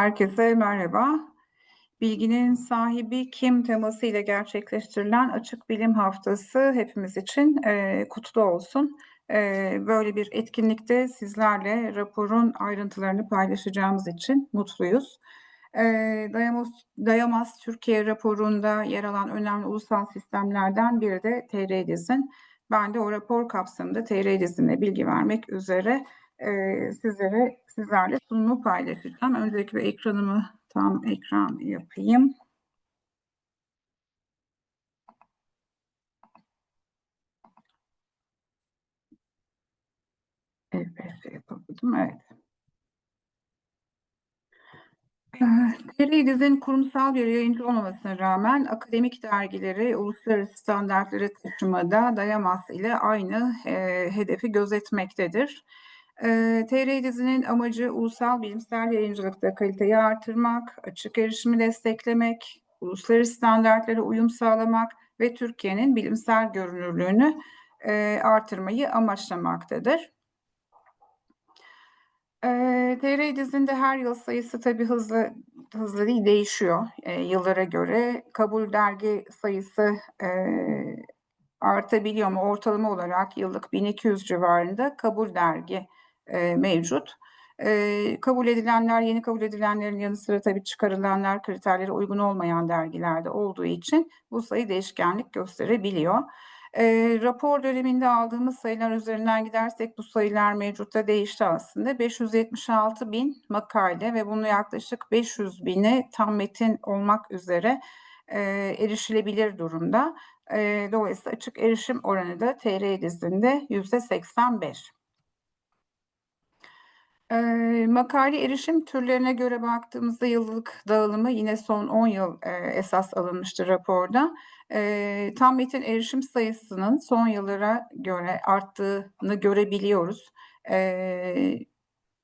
Herkese merhaba. Bilginin sahibi kim teması ile gerçekleştirilen Açık Bilim Haftası hepimiz için e, kutlu olsun. E, böyle bir etkinlikte sizlerle raporun ayrıntılarını paylaşacağımız için mutluyuz. E, Dayamaz, Dayamaz Türkiye raporunda yer alan önemli ulusal sistemlerden biri de TR-Diz'in. Ben de o rapor kapsamında TR-Diz'ine bilgi vermek üzere e, sizlere sizlerle sunumu paylaşacağım. Öncelikle ekranımı tam ekran yapayım. Evet, yapabildim. Evet. TR-Diz'in kurumsal bir yayıncı olmamasına rağmen akademik dergileri uluslararası standartları taşımada Dayamas ile aynı e, hedefi gözetmektedir. E, TR dizinin amacı ulusal bilimsel yayıncılıkta kaliteyi artırmak, açık erişimi desteklemek, uluslararası standartlara uyum sağlamak ve Türkiye'nin bilimsel görünürlüğünü e, artırmayı amaçlamaktadır. E, TR dizinde her yıl sayısı tabii hızlı hızlı değil değişiyor e, yıllara göre. Kabul dergi sayısı e, artabiliyor ama ortalama olarak yıllık 1200 civarında kabul dergi e, mevcut. E, kabul edilenler, yeni kabul edilenlerin yanı sıra tabii çıkarılanlar kriterlere uygun olmayan dergilerde olduğu için bu sayı değişkenlik gösterebiliyor. E, rapor döneminde aldığımız sayılar üzerinden gidersek bu sayılar mevcutta değişti aslında. 576 bin makale ve bunu yaklaşık 500 bini tam metin olmak üzere e, erişilebilir durumda. E, dolayısıyla açık erişim oranı da TR dizinde %85. Eee, makale erişim türlerine göre baktığımızda yıllık dağılımı yine son 10 yıl e, esas alınmıştır raporda. E, tam metin erişim sayısının son yıllara göre arttığını görebiliyoruz. E,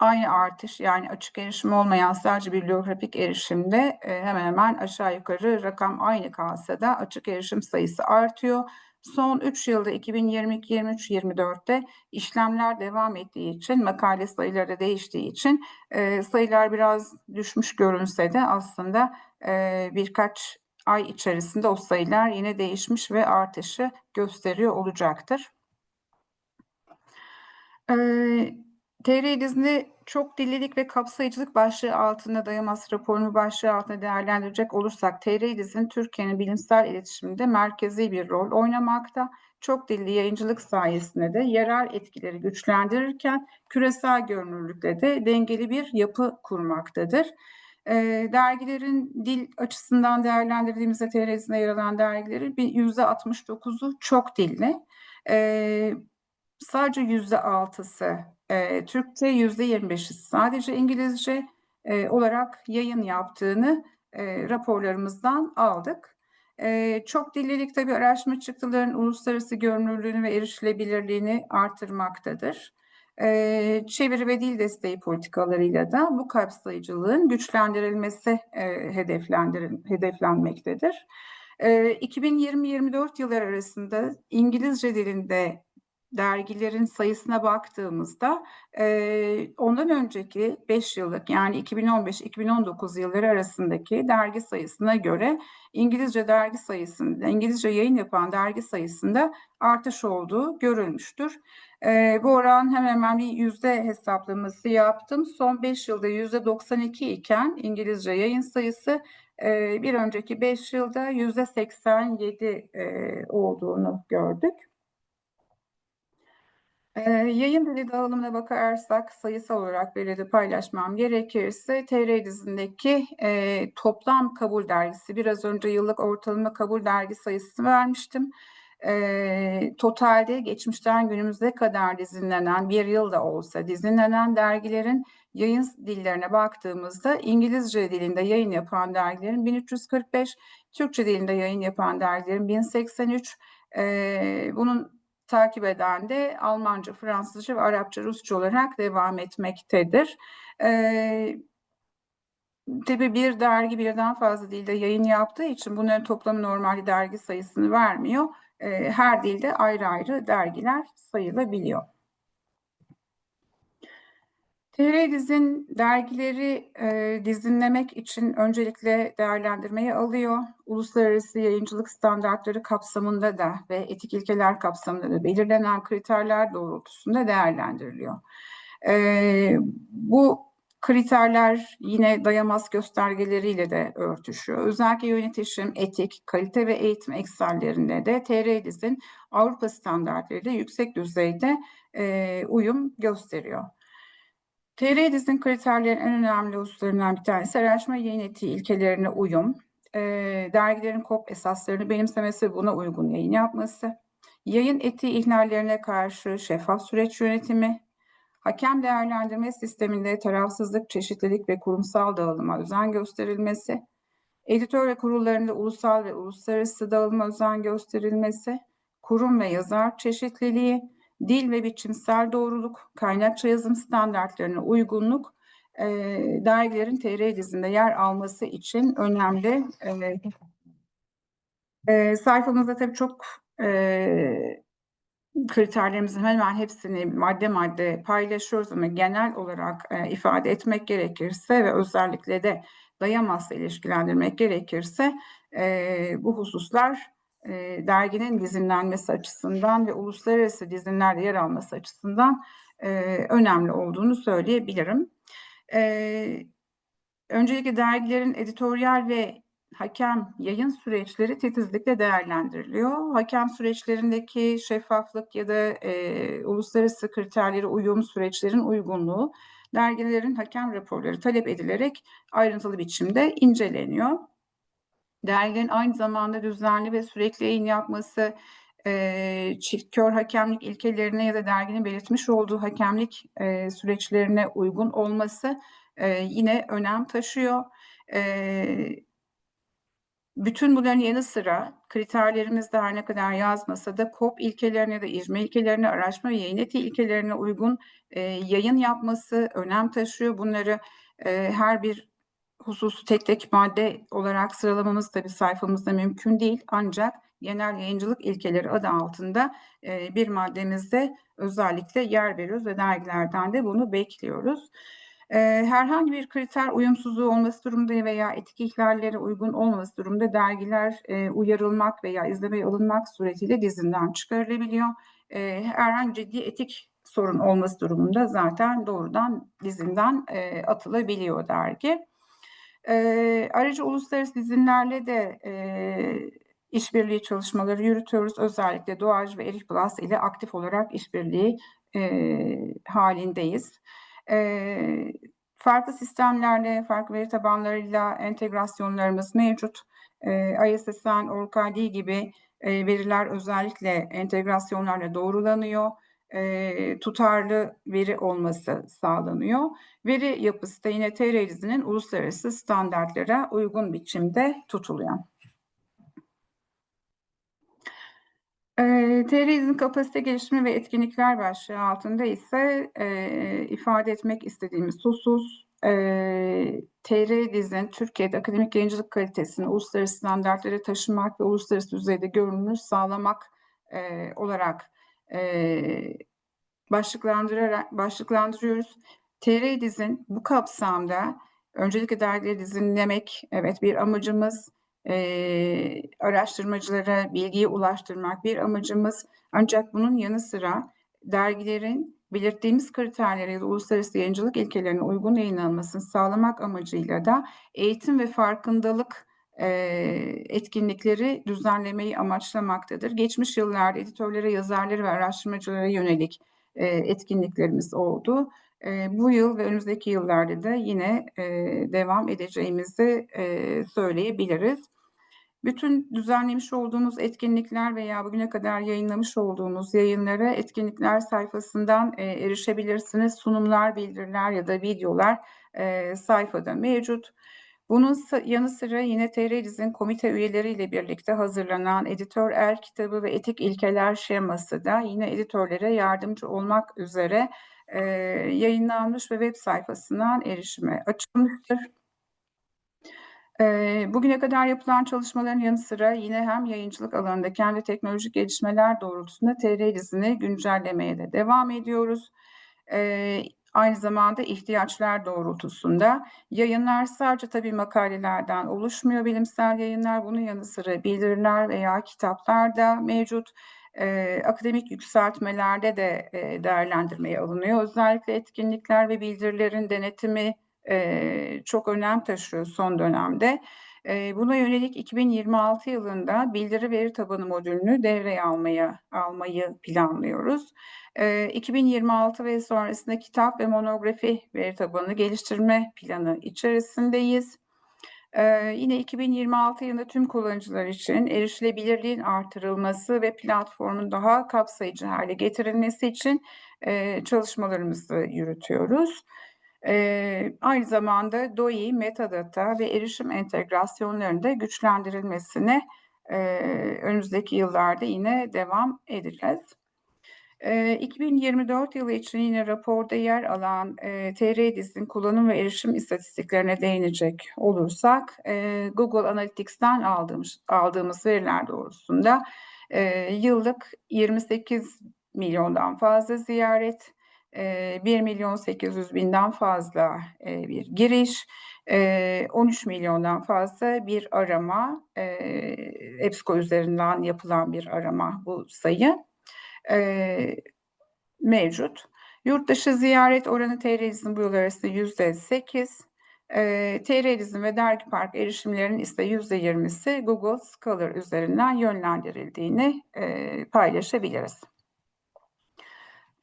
aynı artış yani açık erişim olmayan sadece bibliografik erişimde e, hemen hemen aşağı yukarı rakam aynı kalsa da açık erişim sayısı artıyor. Son 3 yılda 2022, 23, 24'te işlemler devam ettiği için, makale sayıları değiştiği için e, sayılar biraz düşmüş görünse de aslında e, birkaç ay içerisinde o sayılar yine değişmiş ve artışı gösteriyor olacaktır. E, TR Disney çok dillilik ve kapsayıcılık başlığı altında Dayamas raporunu başlığı altında değerlendirecek olursak TR Diz'in Türkiye'nin bilimsel iletişiminde merkezi bir rol oynamakta. Çok dilli yayıncılık sayesinde de yerel etkileri güçlendirirken küresel görünürlükte de dengeli bir yapı kurmaktadır. E, dergilerin dil açısından değerlendirdiğimizde TR Diz'inde yer alan dergilerin %69'u çok dilli. E, sadece %6'sı e, Türkçe yüzde 25'i sadece İngilizce e, olarak yayın yaptığını e, raporlarımızdan aldık. E, çok dillilik tabii araştırma çıktıların uluslararası görünürlüğünü ve erişilebilirliğini artırmaktadır. E, çeviri ve dil desteği politikalarıyla da bu kapsayıcılığın güçlendirilmesi e, hedeflenmektedir. E, 2020-24 yıllar arasında İngilizce dilinde dergilerin sayısına baktığımızda e, ondan önceki 5 yıllık yani 2015-2019 yılları arasındaki dergi sayısına göre İngilizce dergi sayısında, İngilizce yayın yapan dergi sayısında artış olduğu görülmüştür. E, bu oran hemen hemen bir yüzde hesaplaması yaptım. Son 5 yılda yüzde 92 iken İngilizce yayın sayısı e, bir önceki 5 yılda yüzde 87 e, olduğunu gördük. Ee, yayın dili dağılımına bakarsak sayısal olarak belirli paylaşmam gerekirse TR dizindeki e, toplam kabul dergisi biraz önce yıllık ortalama kabul dergi sayısını vermiştim. E, totalde geçmişten günümüze kadar dizinlenen bir yılda olsa dizinlenen dergilerin yayın dillerine baktığımızda İngilizce dilinde yayın yapan dergilerin 1345, Türkçe dilinde yayın yapan dergilerin 1083, e, bunun takip eden de Almanca, Fransızca ve Arapça, Rusça olarak devam etmektedir. Ee, tabii bir dergi birden fazla dilde yayın yaptığı için bunların toplamı normalde dergi sayısını vermiyor. Ee, her dilde ayrı ayrı dergiler sayılabiliyor. TR Dizin dergileri e, dizinlemek için öncelikle değerlendirmeye alıyor. Uluslararası yayıncılık standartları kapsamında da ve etik ilkeler kapsamında da belirlenen kriterler doğrultusunda değerlendiriliyor. E, bu kriterler yine dayamaz göstergeleriyle de örtüşüyor. Özellikle yönetişim, etik, kalite ve eğitim eksellerinde de TR Dizin Avrupa standartlarıyla yüksek düzeyde e, uyum gösteriyor. TR dizin kriterlerin en önemli hususlarından bir tanesi araştırma yayın etiği ilkelerine uyum, e, dergilerin KOP esaslarını benimsemesi buna uygun yayın yapması, yayın etiği ihlallerine karşı şeffaf süreç yönetimi, hakem değerlendirme sisteminde tarafsızlık, çeşitlilik ve kurumsal dağılıma özen gösterilmesi, editör ve kurullarında ulusal ve uluslararası dağılıma özen gösterilmesi, kurum ve yazar çeşitliliği, dil ve biçimsel doğruluk, kaynakça yazım standartlarına uygunluk e, dergilerin TR dizinde yer alması için önemli. E, e, sayfamızda tabii çok e, kriterlerimizin hemen hepsini madde madde paylaşıyoruz ama genel olarak e, ifade etmek gerekirse ve özellikle de dayamazsa ilişkilendirmek gerekirse e, bu hususlar e, derginin dizinlenmesi açısından ve uluslararası dizinlerde yer alması açısından e, önemli olduğunu söyleyebilirim. E, öncelikle dergilerin editoryal ve hakem yayın süreçleri titizlikle değerlendiriliyor. Hakem süreçlerindeki şeffaflık ya da e, uluslararası kriterlere uyum süreçlerin uygunluğu dergilerin hakem raporları talep edilerek ayrıntılı biçimde inceleniyor dergilerin aynı zamanda düzenli ve sürekli yayın yapması, e, çift kör hakemlik ilkelerine ya da derginin belirtmiş olduğu hakemlik e, süreçlerine uygun olması e, yine önem taşıyor. E, bütün bunların yanı sıra kriterlerimiz de her ne kadar yazmasa da KOP ilkelerine da icme ilkelerine, araştırma ve yayın etiği ilkelerine uygun e, yayın yapması önem taşıyor. Bunları e, her bir hususu tek tek madde olarak sıralamamız tabii sayfamızda mümkün değil. Ancak genel yayıncılık ilkeleri adı altında e, bir maddemizde özellikle yer veriyoruz ve dergilerden de bunu bekliyoruz. E, herhangi bir kriter uyumsuzluğu olması durumunda veya etik ihlallere uygun olmaması durumunda dergiler e, uyarılmak veya izlemeye alınmak suretiyle dizinden çıkarılabiliyor. E, herhangi ciddi etik sorun olması durumunda zaten doğrudan dizinden e, atılabiliyor dergi. E, ayrıca uluslararası izinlerle de e, işbirliği çalışmaları yürütüyoruz. Özellikle Doğaj ve Erif Plus ile aktif olarak işbirliği e, halindeyiz. E, farklı sistemlerle, farklı veri tabanlarıyla entegrasyonlarımız mevcut. E, ISSN, ORCID gibi e, veriler özellikle entegrasyonlarla doğrulanıyor e, tutarlı veri olması sağlanıyor. Veri yapısı da yine TR uluslararası standartlara uygun biçimde tutuluyor. E, TR kapasite gelişimi ve etkinlikler başlığı altında ise e, ifade etmek istediğimiz husus e, TR Türkiye'de akademik yayıncılık kalitesini uluslararası standartlara taşımak ve uluslararası düzeyde görünür sağlamak e, olarak başlıklandırarak başlıklandırıyoruz. TR dizin bu kapsamda öncelikle dergileri dizinlemek evet bir amacımız. E, araştırmacılara bilgiyi ulaştırmak bir amacımız. Ancak bunun yanı sıra dergilerin belirttiğimiz kriterlere ya da uluslararası yayıncılık ilkelerine uygun yayınlanmasını sağlamak amacıyla da eğitim ve farkındalık etkinlikleri düzenlemeyi amaçlamaktadır. Geçmiş yıllarda editörlere, yazarlara ve araştırmacılara yönelik etkinliklerimiz oldu. Bu yıl ve önümüzdeki yıllarda da yine devam edeceğimizi söyleyebiliriz. Bütün düzenlemiş olduğumuz etkinlikler veya bugüne kadar yayınlamış olduğumuz yayınlara etkinlikler sayfasından erişebilirsiniz. Sunumlar, bildiriler ya da videolar sayfada mevcut. Bunun yanı sıra yine TR komite üyeleriyle birlikte hazırlanan editör er kitabı ve etik ilkeler şeması da yine editörlere yardımcı olmak üzere e, yayınlanmış ve web sayfasından erişime açılmıştır. Bugüne kadar yapılan çalışmaların yanı sıra yine hem yayıncılık alanında kendi teknolojik gelişmeler doğrultusunda TR güncellemeye de devam ediyoruz. E, aynı zamanda ihtiyaçlar doğrultusunda. Yayınlar sadece tabii makalelerden oluşmuyor bilimsel yayınlar. Bunun yanı sıra bildiriler veya kitaplar da mevcut. Eee, akademik yükseltmelerde de, eee, değerlendirmeye alınıyor. Özellikle etkinlikler ve bildirilerin denetimi, eee, çok önem taşıyor son dönemde. Buna yönelik 2026 yılında bildiri veri tabanı modülünü devreye almaya almayı planlıyoruz. Eee, 2026 ve sonrasında kitap ve monografi veri tabanı geliştirme planı içerisindeyiz. Yine 2026 yılında tüm kullanıcılar için erişilebilirliğin artırılması ve platformun daha kapsayıcı hale getirilmesi için, çalışmalarımızı yürütüyoruz. Eee, aynı zamanda DOI, metadata ve erişim entegrasyonlarının da güçlendirilmesine, eee, önümüzdeki yıllarda yine devam edeceğiz. Eee, 2024 yılı için yine raporda yer alan, eee, TR-Diz'in kullanım ve erişim istatistiklerine değinecek olursak, eee, Google Analytics'ten aldığımız aldığımız veriler doğrultusunda, eee, yıllık 28 milyondan fazla ziyaret, eee, 1.800.000'den fazla, eee, bir giriş, eee, 13 milyondan fazla bir arama, EBSCO üzerinden yapılan bir arama bu sayı, mevcut. Yurtdışı ziyaret oranı TR-Diz'in bu yıl arasında %8, eee, TR-Diz'in ve Dergipark erişimlerinin ise %20'si Google Scholar üzerinden yönlendirildiğini, eee, paylaşabiliriz.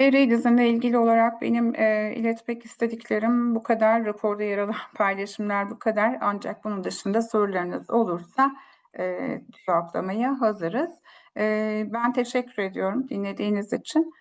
TR-Diz'le ilgili olarak benim, eee, iletmek istediklerim bu kadar. Raporda yer alan paylaşımlar bu kadar. Ancak bunun dışında sorularınız olursa, eee, cevaplamaya hazırız. Eee, ben teşekkür ediyorum dinlediğiniz için.